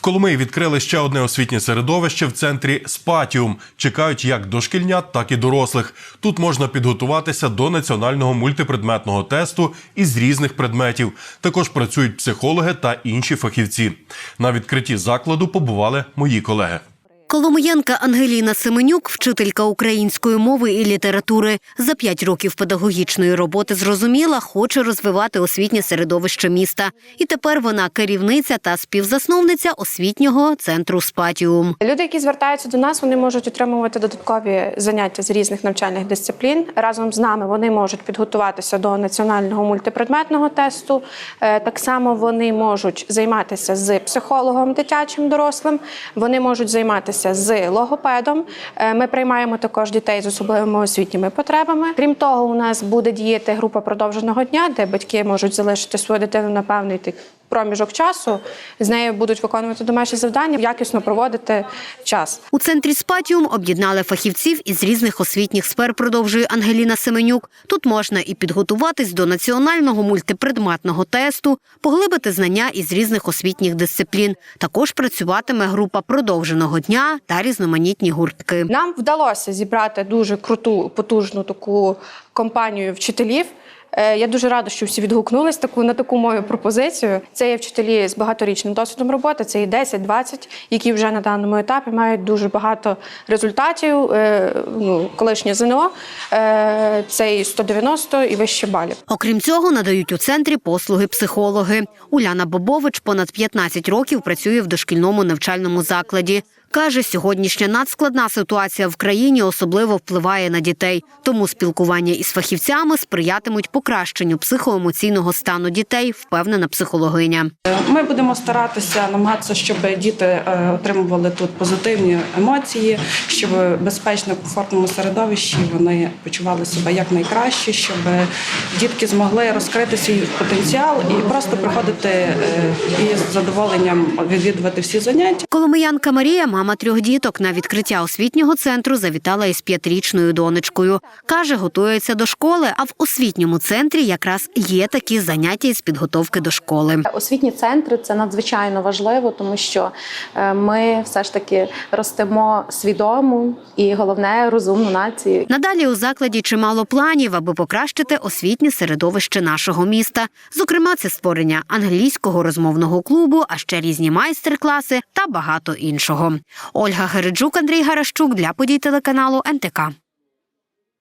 В Коломиї відкрили ще одне освітнє середовище в центрі Спатіум. Чекають як дошкільнят, так і дорослих. Тут можна підготуватися до національного мультипредметного тесту із різних предметів. Також працюють психологи та інші фахівці. На відкритті закладу побували мої колеги. Коломиянка Ангеліна Семенюк, вчителька української мови і літератури, за п'ять років педагогічної роботи зрозуміла, хоче розвивати освітнє середовище міста. І тепер вона керівниця та співзасновниця освітнього центру Спатіум. Люди, які звертаються до нас, вони можуть отримувати додаткові заняття з різних навчальних дисциплін. Разом з нами вони можуть підготуватися до національного мультипредметного тесту. Е, Так само вони можуть займатися з психологом дитячим дорослим. Вони можуть займатися з логопедом. Е, Ми приймаємо також дітей з особливими освітніми потребами. Крім того, у нас буде діяти група продовженого дня, де батьки можуть залишити свою дитину на певний проміжок часу. З нею будуть виконувати домашні завдання, якісно проводити час. У центрі Спатіум об'єднали фахівців із різних освітніх сфер, продовжує Ангеліна Семенюк. Тут можна і підготуватись до національного мультипредметного тесту, поглибити знання із різних освітніх дисциплін. Також працюватиме група продовженого дня та різноманітні гуртки. Нам вдалося зібрати дуже круту, потужну таку компанію вчителів. Е, Я дуже рада, що всі відгукнулись таку на таку мою пропозицію. Це є вчителі з багаторічним досвідом роботи. Це і 10-20, які вже на даному етапі мають дуже багато результатів. Е, Ну, колишнє ЗНО е, це і 190 і вище балів. Окрім цього, надають у центрі послуги психологи. Уляна Бобович понад 15 років працює в дошкільному навчальному закладі. Каже, сьогоднішня надскладна ситуація в країні особливо впливає на дітей. Тому спілкування із фахівцями сприятимуть покращенню психоемоційного стану дітей, впевнена психологиня. Ми будемо старатися намагатися, щоб діти е, отримували тут позитивні емоції, щоб в безпечно, комфортному середовищі вони почували себе якнайкраще, щоб дітки змогли розкрити свій потенціал і просто приходити е, і з задоволенням відвідувати всі заняття. Коломиянка Марія, мама трьох діток, на відкриття освітнього центру завітала із п'ятирічною донечкою. Каже, готується до школи, а в освітньому центрі якраз є такі заняття із підготовки до школи. Освітні центри це надзвичайно важливо, тому що е, ми все ж таки ростемо свідому і головне розумну націю. Надалі у закладі чимало планів, аби покращити освітнє середовище нашого міста. Зокрема, це створення англійського розмовного клубу, а ще різні майстер-класи та багато іншого. Ольга Гереджук, Андрій Гарашчук для подій телеканалу НТК.